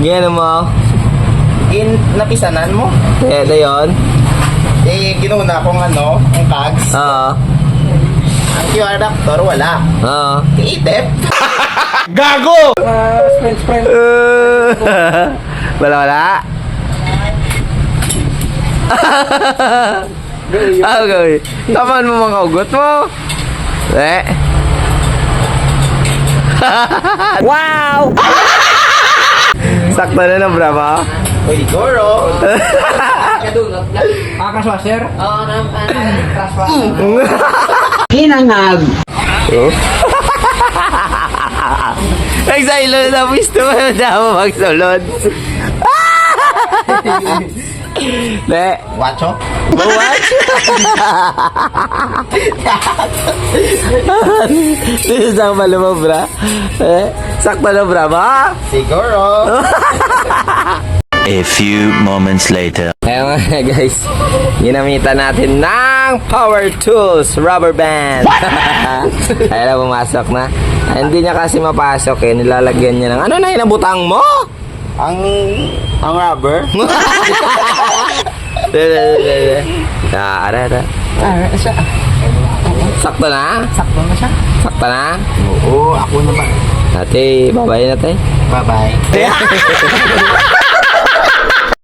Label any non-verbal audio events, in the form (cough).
Gano mo? In, napisanan mo. Ito yun. Eh, ginuna kong ano, ang tags. Oo. Ang QR adapter, wala. Oo. Tiitip. (laughs) Gago! wala wala. Ah, okay. Taman mo mga ugot mo. Eh. wow! (laughs) Sakto na na, bravo. Uy, Goro. (laughs) (laughs) Hinangag. (laughs) Nagsailo na gusto mo na daw magsulod. Ne, Wacho. Isang maluma, bra. Eh, sakto na, bra, ba? Siguro. A few moments later. Kaya nga guys, ginamitan natin ng power tools, rubber band. (laughs) Ayun na, pumasok na. Ay, hindi niya kasi mapasok eh, nilalagyan niya ng, ano na yun, ang butang mo? Ang, ang rubber. Ah, ara, ara. Sakto na? Sakto na siya. Sakto na? Oo, ako naman. Ate, babay na tayo. Bye-bye. (laughs)